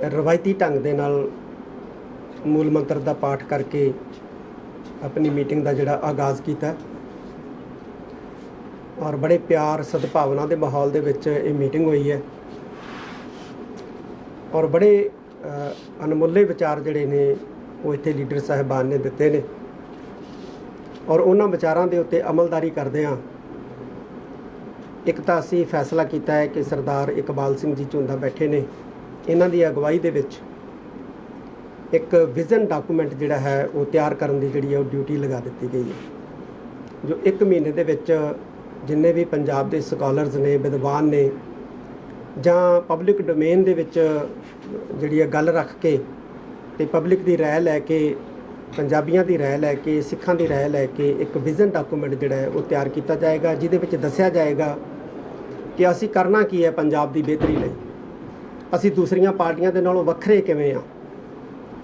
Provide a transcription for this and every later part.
ਰਵਾਇਤੀ ਢੰਗ ਦੇ ਨਾਲ ਮੂਲ ਮੰਤਰ ਦਾ ਪਾਠ ਕਰਕੇ ਆਪਣੀ ਮੀਟਿੰਗ ਦਾ ਜਿਹੜਾ ਆਗਾਜ਼ ਕੀਤਾ। ਔਰ ਬੜੇ ਪਿਆਰ ਸਦਭਾਵਨਾ ਦੇ ਮਾਹੌਲ ਦੇ ਵਿੱਚ ਇਹ ਮੀਟਿੰਗ ਹੋਈ ਹੈ। ਔਰ ਬੜੇ ਅ, ਅਨਮੁੱਲੇ ਵਿਚਾਰ ਜਿਹੜੇ ਨੇ ਉਹ ਇੱਥੇ ਲੀਡਰ ਸਾਹਿਬਾਨ ਨੇ ਦਿੱਤੇ ਨੇ। ਔਰ ਉਹਨਾਂ ਵਿਚਾਰਾਂ ਦੇ ਉੱਤੇ ਅਮਲਦਾਰੀ ਕਰਦੇ ਹਾਂ। ਇੱਕ ਤਾਂ ਅਸੀਂ ਫੈਸਲਾ ਕੀਤਾ ਹੈ ਕਿ ਸਰਦਾਰ ਇਕਬਾਲ ਸਿੰਘ ਜੀ ਝੁੰਦਾ ਬੈਠੇ ਨੇ। ਇਹਨਾਂ ਦੀ ਅਗਵਾਈ ਦੇ ਵਿੱਚ ਇੱਕ ਵਿਜ਼ਨ ਡਾਕੂਮੈਂਟ ਜਿਹੜਾ ਹੈ ਉਹ ਤਿਆਰ ਕਰਨ ਦੀ ਜਿਹੜੀ ਹੈ ਉਹ ਡਿਊਟੀ ਲਗਾ ਦਿੱਤੀ ਗਈ ਹੈ। ਜੋ 1 ਮਹੀਨੇ ਦੇ ਵਿੱਚ ਜਿੰਨੇ ਵੀ ਪੰਜਾਬ ਦੇ ਸਕਾਲਰਸ ਨੇ, ਵਿਦਵਾਨ ਨੇ ਜਾਂ ਪਬਲਿਕ ਡੋਮੇਨ ਦੇ ਵਿੱਚ ਜਿਹੜੀ ਹੈ ਗੱਲ ਰੱਖ ਕੇ ਤੇ ਪਬਲਿਕ ਦੀ ਰਾਏ ਲੈ ਕੇ, ਪੰਜਾਬੀਆਂ ਦੀ ਰਾਏ ਲੈ ਕੇ, ਸਿੱਖਾਂ ਦੀ ਰਾਏ ਲੈ ਕੇ ਇੱਕ ਵਿਜ਼ਨ ਡਾਕੂਮੈਂਟ ਜਿਹੜਾ ਹੈ ਉਹ ਤਿਆਰ ਕੀਤਾ ਜਾਏਗਾ, ਜਿਹਦੇ ਵਿੱਚ ਦੱਸਿਆ ਜਾਏਗਾ ਕਿ ਅਸੀਂ ਕਰਨਾ ਕੀ ਹੈ ਪੰਜਾਬ ਦੀ ਬਿਹਤਰੀ ਲਈ। ਅਸੀਂ ਦੂਸਰੀਆਂ ਪਾਰਟੀਆਂ ਦੇ ਨਾਲੋਂ ਵੱਖਰੇ ਕਿਵੇਂ ਆ?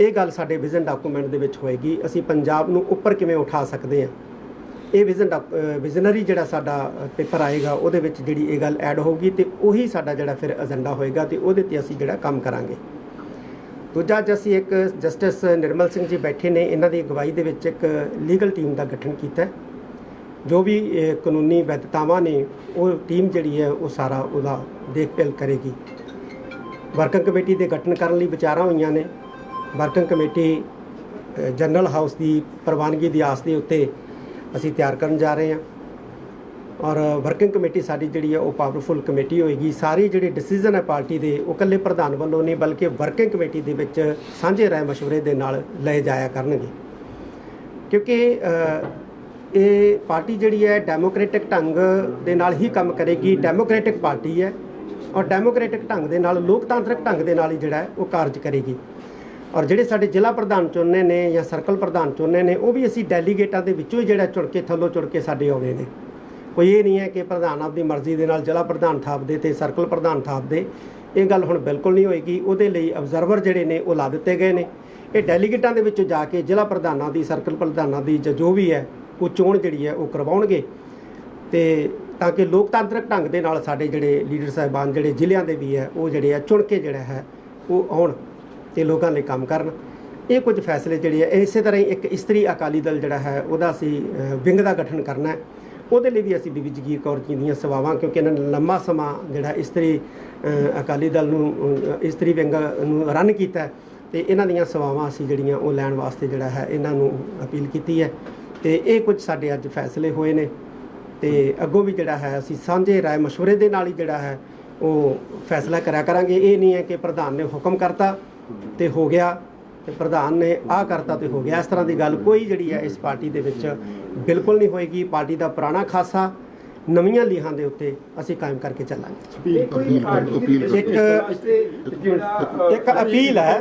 ਇਹ ਗੱਲ ਸਾਡੇ ਵਿਜ਼ਨ ਡਾਕੂਮੈਂਟ ਦੇ ਵਿੱਚ ਹੋਏਗੀ। ਅਸੀਂ ਪੰਜਾਬ ਨੂੰ ਉੱਪਰ ਕਿਵੇਂ ਉਠਾ ਸਕਦੇ ਆ? ਇਹ ਵਿਜ਼ਨ ਵਿਜ਼ਨਰੀ ਜਿਹੜਾ ਸਾਡਾ ਪੇਪਰ ਆਏਗਾ, ਉਹਦੇ ਵਿੱਚ ਜਿਹੜੀ ਇਹ ਗੱਲ ਐਡ ਹੋਊਗੀ ਤੇ ਉਹੀ ਸਾਡਾ ਜਿਹੜਾ ਫਿਰ ਏਜੰਡਾ ਹੋਏਗਾ ਤੇ ਉਹਦੇ ਤੇ ਅਸੀਂ ਜਿਹੜਾ ਕੰਮ ਕਰਾਂਗੇ। ਦੂਜਾ ਅੱਜ ਅਸੀਂ ਇੱਕ ਜਸਟਿਸ ਨਿਰਮਲ ਸਿੰਘ ਜੀ ਬੈਠੇ ਨੇ। ਇਹਨਾਂ ਦੀ ਅਗਵਾਈ ਦੇ ਵਿੱਚ ਇੱਕ ਲੀਗਲ ਟੀਮ ਦਾ ਗਠਨ ਕੀਤਾ। ਜੋ ਵੀ ਕਾਨੂੰਨੀ ਵੈਧਤਾਵਾਂ ਨੇ, ਉਹ ਟੀਮ ਜਿਹੜੀ ਹੈ, ਉਹ ਸਾਰਾ ਉਹਦਾ ਦੇਖਭਾਲ ਕਰੇਗੀ। ਵਰਕਿੰਗ ਕਮੇਟੀ ਦੇ ਗਠਨ ਕਰਨ ਲਈ ਵਿਚਾਰਾਂ ਹੋਈਆਂ ਨੇ। ਵਰਕਿੰਗ ਕਮੇਟੀ ਜਨਰਲ ਹਾਊਸ ਦੀ ਪ੍ਰਵਾਨਗੀ ਦੀ ਆਸ ਦੇ ਉੱਤੇ ਅਸੀਂ ਤਿਆਰ ਕਰਨ ਜਾ ਰਹੇ ਹਾਂ। ਔਰ ਵਰਕਿੰਗ ਕਮੇਟੀ ਸਾਡੀ ਜਿਹੜੀ ਹੈ, ਉਹ ਪਾਵਰਫੁਲ ਕਮੇਟੀ ਹੋਏਗੀ। ਸਾਰੇ ਜਿਹੜੇ ਡਿਸੀਜਨ ਹੈ ਪਾਰਟੀ ਦੇ, ਉਹ ਇਕੱਲੇ ਪ੍ਰਧਾਨ ਵੱਲੋਂ ਨਹੀਂ, ਬਲਕਿ ਵਰਕਿੰਗ ਕਮੇਟੀ ਦੇ ਵਿੱਚ ਸਾਂਝੇ ਰਾਏ ਮਸ਼ਵਰੇ ਦੇ ਨਾਲ ਲਏ ਜਾਇਆ ਕਰਨਗੇ। ਕਿਉਂਕਿ ਇਹ ਪਾਰਟੀ ਜਿਹੜੀ ਹੈ ਡੈਮੋਕ੍ਰੈਟਿਕ ਢੰਗ ਦੇ ਨਾਲ ਹੀ ਕੰਮ ਕਰੇਗੀ। ਡੈਮੋਕ੍ਰੈਟਿਕ ਪਾਰਟੀ ਹੈ। ਔਰ ਡੈਮੋਕ੍ਰੈਟਿਕ ਢੰਗ ਦੇ ਨਾਲ, ਲੋਕਤਾਂਤਰਿਕ ਢੰਗ ਦੇ ਨਾਲ ਹੀ ਜਿਹੜਾ ਉਹ ਕਾਰਜ ਕਰੇਗੀ। ਔਰ ਜਿਹੜੇ ਸਾਡੇ ਜ਼ਿਲ੍ਹਾ ਪ੍ਰਧਾਨ ਚੁਣਨੇ ਨੇ ਜਾਂ ਸਰਕਲ ਪ੍ਰਧਾਨ ਚੁਣਨੇ ਨੇ, ਉਹ ਵੀ ਅਸੀਂ ਡੈਲੀਗੇਟਾਂ ਦੇ ਵਿੱਚੋਂ ਹੀ ਜਿਹੜਾ ਚੁਣ ਕੇ ਥੱਲੋਂ ਚੁਣ ਕੇ ਸਾਡੇ ਆਉਣੇ ਨੇ। ਕੋਈ ਇਹ ਨਹੀਂ ਹੈ ਕਿ ਪ੍ਰਧਾਨ ਆਪਦੀ ਮਰਜ਼ੀ ਦੇ ਨਾਲ ਜ਼ਿਲ੍ਹਾ ਪ੍ਰਧਾਨ ਥਾਪਦੇ ਤੇ ਸਰਕਲ ਪ੍ਰਧਾਨ ਥਾਪਦੇ। ਇਹ ਗੱਲ ਹੁਣ ਬਿਲਕੁਲ ਨਹੀਂ ਹੋਏਗੀ। ਉਹਦੇ ਲਈ ਅਬਜ਼ਰਵਰ ਜਿਹੜੇ ਨੇ ਉਹ ਲਾ ਦਿੱਤੇ ਗਏ ਨੇ। ਇਹ ਡੈਲੀਗੇਟਾਂ ਦੇ ਵਿੱਚੋਂ ਜਾ ਕੇ ਜ਼ਿਲ੍ਹਾ ਪ੍ਰਧਾਨਾਂ ਦੀ ਸਰਕਲ ਪ੍ਰਧਾਨਾਂ ਦੀ ਜਾਂ ਜੋ ਵੀ ਹੈ, ਉਹ ਚੋਣ ਜਿਹੜੀ ਹੈ ਉਹ ਕਰਵਾਉਣਗੇ। ਤੇ ਤਾਂ ਕਿ ਲੋਕਤਾਂਤਰਿਕ ਢੰਗ ਦੇ ਨਾਲ ਸਾਡੇ ਜਿਹੜੇ ਲੀਡਰ ਸਾਹਿਬਾਨ ਜਿਹੜੇ ਜ਼ਿਲ੍ਹਿਆਂ ਦੇ ਵੀ ਹੈ, ਉਹ ਜਿਹੜੇ ਆ, ਚੁਣ ਕੇ ਜਿਹੜਾ ਹੈ, ਉਹ ਆਉਣ ਤੇ ਲੋਕਾਂ ਲਈ ਕੰਮ ਕਰਨ। ਇਹ ਕੁਝ ਫੈਸਲੇ ਜਿਹੜੇ ਆ ਇਸੇ ਤਰ੍ਹਾਂ ਹੀ ਇੱਕ ਇਸਤਰੀ ਅਕਾਲੀ ਦਲ ਜਿਹੜਾ ਹੈ, ਉਹਦਾ ਅਸੀਂ ਵਿੰਗ ਦਾ ਗਠਨ ਕਰਨਾ ਹੈ। ਉਹਦੇ ਲਈ ਵੀ ਅਸੀਂ ਬੀਬੀ ਜਗੀਰ ਕੌਰ ਜੀ ਦੀਆਂ ਸੇਵਾਵਾਂ, ਕਿਉਂਕਿ ਇਹਨਾਂ ਨੇ ਲੰਮਾ ਸਮਾਂ ਜਿਹੜਾ ਇਸਤਰੀ ਅਕਾਲੀ ਦਲ ਨੂੰ ਇਸਤਰੀ ਵਿੰਗ ਨੂੰ ਰਨ ਕੀਤਾ ਹੈ ਤੇ ਇਹਨਾਂ ਦੀਆਂ ਸੇਵਾਵਾਂ ਅਸੀਂ ਜਿਹੜੀਆਂ, ਉਹ ਲੈਣ ਵਾਸਤੇ ਜਿਹੜਾ ਹੈ, ਇਹਨਾਂ ਨੂੰ ਅਪੀਲ ਕੀਤੀ ਹੈ। ਤੇ ਇਹ ਕੁਝ ਸਾਡੇ ਅੱਜ ਫੈਸਲੇ ਹੋਏ ਨੇ। ਤੇ ਅੱਗੋਂ ਵੀ ਜਿਹੜਾ ਹੈ, ਅਸੀਂ ਸਾਂਝੇ ਰਾਏ ਮਸ਼ਵਰੇ ਦੇ ਨਾਲ ਹੀ ਜਿਹੜਾ ਹੈ, ਉਹ ਫੈਸਲਾ ਕਰਿਆ ਕਰਾਂਗੇ। ਇਹ ਨਹੀਂ ਹੈ ਕਿ ਪ੍ਰਧਾਨ ਨੇ ਹੁਕਮ ਕਰਤਾ ਤੇ ਹੋ ਗਿਆ ਤੇ ਪ੍ਰਧਾਨ ਨੇ ਆਹ ਕਰਤਾ ਤੇ ਹੋ ਗਿਆ। ਇਸ ਤਰ੍ਹਾਂ ਦੀ ਗੱਲ ਕੋਈ ਜਿਹੜੀ ਹੈ, ਇਸ ਪਾਰਟੀ ਦੇ ਵਿੱਚ ਬਿਲਕੁਲ ਨਹੀਂ ਹੋਏਗੀ। ਪਾਰਟੀ ਦਾ ਪੁਰਾਣਾ ਖਾਸਾ ਨਵੀਆਂ ਲੀਹਾਂ ਦੇ ਉੱਤੇ ਅਸੀਂ ਕਾਇਮ ਕਰਕੇ ਚੱਲਾਂਗੇ। ਇਹ ਕੋਈ ਪਾਰਟੀ ਦੀ ਇੱਕ- ਜਿਹੜਾ ਇੱਕ ਅਪੀਲ ਹੈ।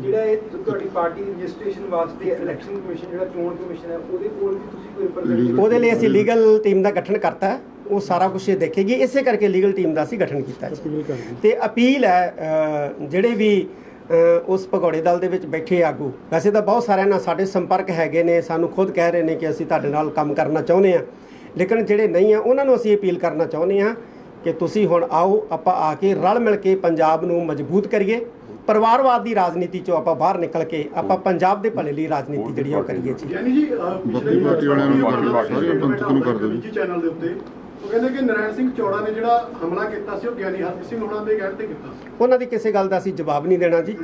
ਜਿਹੜਾ ਇਹ ਤੁਹਾਡੀ ਪਾਰਟੀ ਦੀ ਰਜਿਸਟ੍ਰੇਸ਼ਨ ਵਾਸਤੇ ਇਲੈਕਸ਼ਨ ਕਮਿਸ਼ਨ ਜਿਹੜਾ ਚੋਣ ਕਮਿਸ਼ਨ ਹੈ ਉਹਦੇ ਕੋਲ ਵੀ ਤੁਸੀਂ ਕੋਈ ਰਿਪਰੈਜ਼ੈਂਟੇਟਿਵ ਉਹਦੇ ਲਈ ਅਸੀਂ ਲੀਗਲ ਟੀਮ ਦਾ ਗਠਨ ਕਰਤਾ ਹੈ। ਉਹ ਸਾਰਾ ਕੁਝ ਇਹ ਦੇਖੇਗੀ। ਇਸੇ ਕਰਕੇ ਲੀਗਲ ਟੀਮ ਦਾ ਅਸੀਂ ਗਠਨ ਕੀਤਾ ਹੈ ਤੇ ਅਪੀਲ ਹੈ ਅ, ਜਿਹੜੇ ਵੀ ਅ, ਉਸ ਭਗੌੜੇ ਦਲ ਦੇ ਵਿੱਚ ਬੈਠੇ ਆਗੂ ਵੈਸੇ ਤਾਂ ਬਹੁਤ ਸਾਰਿਆਂ ਨਾਲ ਸਾਡੇ ਸੰਪਰਕ ਹੈਗੇ ਨੇ ਸਾਨੂੰ ਖੁਦ ਕਹਿ ਰਹੇ ਨੇ ਕਿ ਅਸੀਂ ਤੁਹਾਡੇ ਨਾਲ ਕੰਮ ਕਰਨਾ ਚਾਹੁੰਦੇ ਆ ਲੇਕਿਨ ਜਿਹੜੇ ਨਹੀਂ ਆ ਉਹਨਾਂ ਨੂੰ ਅਸੀਂ ਅਪੀਲ ਕਰਨਾ ਚਾਹੁੰਦੇ ਆ ਕਿ ਤੁਸੀਂ ਹੁਣ ਆਓ ਆਪਾਂ ਆ ਕੇ ਰਲ ਮਿਲ ਕੇ ਪੰਜਾਬ ਨੂੰ ਮਜ਼ਬੂਤ ਕਰੀਏ। ਪਰਿਵਾਰਵਾਦ ਦੀ ਰਾਜਨੀਤੀ ਚੋਂ ਆਪਾਂ ਬਾਹਰ ਨਿਕਲ ਕੇ ਆਪਾਂ ਪੰਜਾਬ ਦੇ ਭਲੇ ਲਈ ਰਾਜਨੀਤੀ ਜਿਹੜੀ ਉਹ ਕਰੀਏ ਜੀ। ਯਾਨੀ ਜੀ ਬਾਕੀ ਪਾਰਟੀ ਵਾਲਿਆਂ ਨੂੰ ਬਾਕੀ ਕਰ ਦਿਓ, ਸਾਰੀਆਂ ਪੰਥਕ ਨੂੰ ਕਰ ਦਿਓ ਜੀ। ਚੈਨਲ ਦੇ ਉੱਤੇ ਉਹ ਕਹਿੰਦੇ ਕਿ ਨਰਾਇਣ ਸਿੰਘ ਚੌੜਾ ਨੇ ਜਿਹੜਾ ਹਮਲਾ ਕੀਤਾ ਸੀ ਉਹ ਗਿਆਨੀ ਹਰਪ੍ਰੀਤ ਸਿੰਘ ਹੋਣਾ ਦੇ ਕਹਿਣ ਤੇ ਕੀਤਾ ਸੀ। ਉਹਨਾਂ ਦੀ ਕਿਸੇ ਗੱਲ ਦਾ ਅਸੀਂ ਜਵਾਬ ਨਹੀਂ ਦੇਣਾ ਜੀ।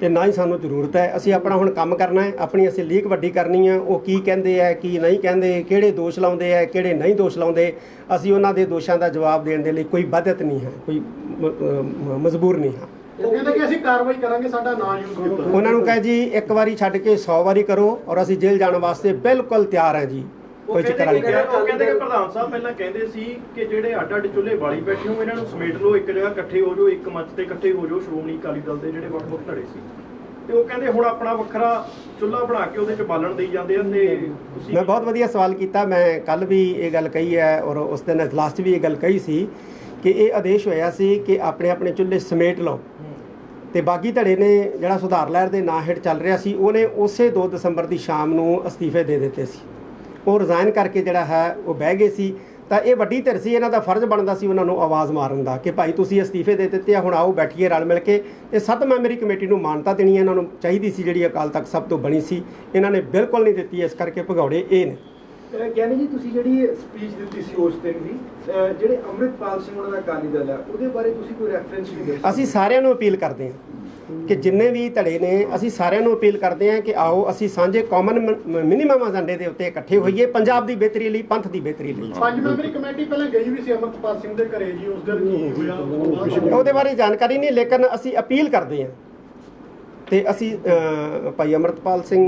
ਤੇ ਨਾ ਹੀ ਸਾਨੂੰ ਜ਼ਰੂਰਤ ਹੈ। ਅਸੀਂ ਆਪਣਾ ਹੁਣ ਕੰਮ ਕਰਨਾ ਹੈ ਆਪਣੀ ਅਸੀਂ ਲੀਕ ਵੱਡੀ ਕਰਨੀ ਹੈ ਉਹ ਕੀ ਕਹਿੰਦੇ ਆ ਕੀ ਨਹੀਂ ਕਹਿੰਦੇ ਕਿਹੜੇ ਦੋਸ਼ ਲਾਉਂਦੇ ਆ ਕਿਹੜੇ ਨਹੀਂ ਦੋਸ਼ ਲਾਉਂਦੇ ਅਸੀਂ ਉਹਨਾਂ ਦੇ ਦੋਸ਼ਾਂ ਦਾ ਜਵਾਬ ਦੇਣ ਦੇ ਲਈ ਕੋਈ ਬਾਧਿਤ ਨਹੀਂ ਹੈ ਕੋਈ ਮਜਬੂਰ ਨਹੀਂ ਹਾਂ। ਉਹ ਕਹਿੰਦੇ ਕਿ ਅਸੀਂ ਕਾਰਵਾਈ ਕਰਾਂਗੇ ਸਾਡਾ ਨਾਂ ਯੂਜ਼ ਕੀਤਾ। ਉਹਨਾਂ ਨੂੰ ਕਹੇ ਜੀ ਇੱਕ ਵਾਰੀ ਛੱਡ ਕੇ 100 ਵਾਰੀ ਕਰੋ ਔਰ ਅਸੀਂ ਜੇਲ੍ਹ ਜਾਣ ਵਾਸਤੇ ਬਿਲਕੁਲ ਤਿਆਰ ਹਾਂ ਜੀ। ਕੋਈ ਚੱਕਰ ਵਾਲੀ ਗੱਲ ਨਹੀਂ। ਉਹ ਕਹਿੰਦੇ ਕਿ ਪ੍ਰਧਾਨ ਸਾਹਿਬ ਪਹਿਲਾਂ ਕਹਿੰਦੇ ਸੀ ਕਿ ਜਿਹੜੇ ਅੱਡ ਅੱਡ ਚੁੱਲ੍ਹੇ ਵਾਲੀ ਬੈਠੇ ਹੋ ਇਹਨਾਂ ਨੂੰ ਸਮੇਟ ਲਓ ਇੱਕ ਜਗ੍ਹਾ ਇਕੱਠੇ ਹੋ ਜਾਓ ਇੱਕ ਮੰਚ ਤੇ ਇਕੱਠੇ ਹੋ ਜਾਓ ਸ਼੍ਰੋਮਣੀ ਅਕਾਲੀ ਦਲ ਦੇ ਜਿਹੜੇ ਵੱਖ ਵੱਖ ਧੜੇ ਸੀ। ਤੇ ਉਹ ਕਹਿੰਦੇ ਹੁਣ ਆਪਣਾ ਵੱਖਰਾ ਚੁੱਲ੍ਹਾ ਬਣਾ ਕੇ ਉਹਦੇ 'ਚ ਬਾਲਣ ਦੇਈ ਜਾਂਦੇ ਆ ਤੇ ਤੁਸੀਂ ਮੈਂ ਬਹੁਤ ਵਧੀਆ ਸਵਾਲ ਕੀਤਾ। ਮੈਂ ਕੱਲ ਵੀ ਇਹ ਗੱਲ ਕਹੀ ਹੈ ਔਰ ਉਸ ਦਿਨ ਲਾਸਟ ਵੀ ਇਹ ਗੱਲ ਕਹੀ ਸੀ ਕਿ ਇਹ ਆਦੇਸ਼ ਹੋਇਆ ਸੀ ਕਿ ਆਪਣੇ ਆਪਣੇ ਚੁੱਲ੍ਹੇ ਸਮੇਟ ਲਓ। ਤੇ ਬਾਗੀ ਧੜੇ ਨੇ ਜਿਹੜਾ ਸੁਧਾਰ ਲਹਿਰ ਦੇ ਨਾਂ ਹੇਠ ਚੱਲ ਰਿਹਾ ਸੀ ਉਹਨੇ ਉਸੇ 2 ਦਸੰਬਰ ਦੀ ਸ਼ਾਮ ਨੂੰ ਅਸਤੀਫੇ ਦੇ ਦਿੱਤੇ ਸੀ। ਉਹ ਰਿਜ਼ਾਈਨ ਕਰਕੇ ਜਿਹੜਾ ਹੈ ਉਹ ਬਹਿ ਗਏ ਸੀ। ਤਾਂ ਇਹ ਵੱਡੀ ਧਿਰ ਸੀ ਇਹਨਾਂ ਦਾ ਫਰਜ਼ ਬਣਦਾ ਸੀ ਉਹਨਾਂ ਨੂੰ ਆਵਾਜ਼ ਮਾਰਨ ਦਾ ਕਿ ਭਾਈ ਤੁਸੀਂ ਅਸਤੀਫੇ ਦੇ ਦਿੱਤੇ ਆ ਹੁਣ ਆਓ ਬੈਠੀਏ ਰਲ ਮਿਲ ਕੇ। ਇਹ ਸੱਤ ਮੈਂਬਰੀ ਕਮੇਟੀ ਨੂੰ ਮਾਨਤਾ ਦੇਣੀ ਇਹਨਾਂ ਨੂੰ ਚਾਹੀਦੀ ਸੀ ਜਿਹੜੀ ਅਕਾਲ ਤਖਤ ਸਭ ਤੋਂ ਬਣੀ ਸੀ। ਇਹਨਾਂ ਨੇ ਬਿਲਕੁਲ ਨਹੀਂ ਦਿੱਤੀ ਇਸ ਕਰਕੇ ਭਗੌੜੇ ਇਹ ਨੇ। ਗਿਆਨੀ ਜੀ ਤੁਸੀਂ ਜਿਹੜੀ ਸਪੀਚ ਦਿੱਤੀ ਸੀ ਉਸ ਦਿਨ ਦੀ ਜਿਹੜੇ ਅੰਮ੍ਰਿਤਪਾਲ ਸਿੰਘ ਉਹਨਾਂ ਦਾ ਅਕਾਲੀ ਦਲ ਹੈ ਉਹਦੇ ਬਾਰੇ ਤੁਸੀਂ ਕੋਈ ਰੈਫਰੈਂਸ ਵੀ ਦੇ ਅਸੀਂ ਸਾਰਿਆਂ ਨੂੰ ਅਪੀਲ ਕਰਦੇ ਹਾਂ। ਕਿ ਜਿੰਨੇ ਵੀ ਧੜੇ ਨੇ ਅਸੀਂ ਸਾਰਿਆਂ ਨੂੰ ਅਪੀਲ ਕਰਦੇ ਹਾਂ ਕਿ ਆਓ ਅਸੀਂ ਸਾਂਝੇ ਕਾਮਨ ਮਿਨੀਮਮ ਏਜੰਡੇ ਦੇ ਉੱਤੇ ਇਕੱਠੇ ਹੋਈਏ ਪੰਜਾਬ ਦੀ ਬਿਹਤਰੀ ਲਈ ਪੰਥ ਦੀ ਬਿਹਤਰੀ ਲਈ। ਪੰਜ ਮੈਂਬਰੀ ਕਮੇਟੀ ਪਹਿਲਾਂ ਗਈ ਵੀ ਸੀ ਅਮਰਪਾਲ ਸਿੰਘ ਦੇ ਘਰੇ ਜੀ ਉਸ ਦਿਨ ਕੀ ਹੋਇਆ? ਉਹਦੇ ਬਾਰੇ ਜਾਣਕਾਰੀ ਨਹੀਂ ਲੇਕਿਨ ਅਸੀਂ ਅਪੀਲ ਕਰਦੇ ਹਾਂ। ਤੇ ਅਸੀਂ ਭਾਈ ਅਮਰਤਪਾਲ ਸਿੰਘ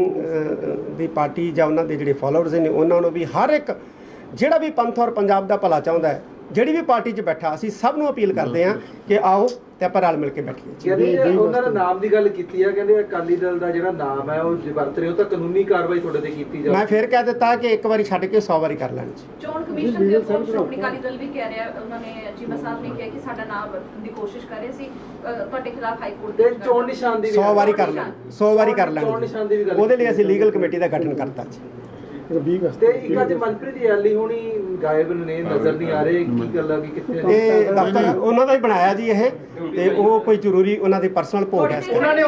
ਦੀ ਪਾਰਟੀ ਜਾਂ ਉਹਨਾਂ ਦੇ ਜਿਹੜੇ ਫਾਲੋਅਰਸ ਨੇ ਉਹਨਾਂ ਨੂੰ ਵੀ ਹਰ ਇੱਕ ਜਿਹੜਾ ਵੀ ਪੰਥ ਔਰ ਪੰਜਾਬ ਦਾ ਭਲਾ ਚਾਹੁੰਦਾ ਹੈ ਜਿਹੜੀ ਵੀ ਪਾਰਟੀ 'ਚ ਬੈਠਾ ਅਸੀਂ ਸਭ ਨੂੰ ਅਪੀਲ ਕਰਦੇ ਹਾਂ ਕਿ ਆਓ ਤੇ ਆਪਾਂ ਰਲ ਮਿਲ ਕੇ ਬੈਠੀਏ। ਕਹਿੰਦੇ ਉਹਨਾਂ ਦਾ ਨਾਮ ਦੀ ਗੱਲ ਕੀਤੀ ਆ ਕਹਿੰਦੇ ਅਕਾਲੀ ਦਲ ਦਾ ਜਿਹੜਾ ਨਾਮ ਹੈ ਉਹ ਜੇ ਵਰਤ ਰਹੇ ਹੋ ਤਾਂ ਕਾਨੂੰਨੀ ਕਾਰਵਾਈ ਤੁਹਾਡੇ ਤੇ ਕੀਤੀ ਜਾਵੇ ਮੈਂ ਫਿਰ ਕਹਿ ਦਿੱਤਾ ਕਿ ਇੱਕ ਵਾਰੀ ਛੱਡ ਕੇ 100 ਵਾਰੀ ਕਰ ਲੈਣ ਜੀ। ਚੋਣ ਕਮਿਸ਼ਨ ਦੇ ਉੱਪਰ ਸ਼੍ਰੋਮਣੀ ਅਕਾਲੀ ਦਲ ਵੀ ਕਹਿ ਰਿਹਾ ਉਹਨਾਂ ਨੇ ਚੀਮਾ ਸਾਹਿਬ ਨੇ ਕਿਹਾ ਕਿ ਸਾਡਾ ਨਾਮ ਵਰਤਣ ਦੀ ਕੋਸ਼ਿਸ਼ ਕਰ ਰਹੇ ਸੀ ਤੁਹਾਡੇ ਖਿਲਾਫ ਹਾਈ ਕੋਰਟ ਤੇ ਚੋਣ ਨਿਸ਼ਾਨ ਦੀ ਵੀ 100 ਵਾਰੀ ਕਰ ਲੈਣ 100 ਵਾਰੀ ਕਰ ਲੈਣ ਚੋਣ ਨਿਸ਼ਾਨ ਦੀ ਵੀ ਗੱਲ ਉਹਦੇ ਲਈ ਅਸੀਂ ਲੀਗਲ ਕਮੇਟੀ ਦਾ ਗਠਨ ਕਰਤਾ ਜੀ। ਤੇ ਇੱਕ ਅੱਜ ਮਨਪ੍ਰੀਤ ਯਾਲੀ ਹੋਣੀ ਗਾਇਬ ਨੇ ਨਜ਼ਰ ਨਹੀਂ ਆ ਰਹੇ ਕੀ ਗੱਲ ਆ ਕਿ ਕਿੱਥੇ ਨੇ ਇਹ ਦਫ਼ਤਰ ਉਹਨਾਂ ਦਾ ਹੀ ਬਣਾਇਆ ਜੀ ਇਹ ਤੇ ਉਹ ਕੋਈ ਜ਼ਰੂਰੀ ਉਹਨਾਂ ਦੀ ਪਰਸਨਲ ਭੋਗ ਹੈ ਇਸ ਉਹਨਾਂ ਨੇ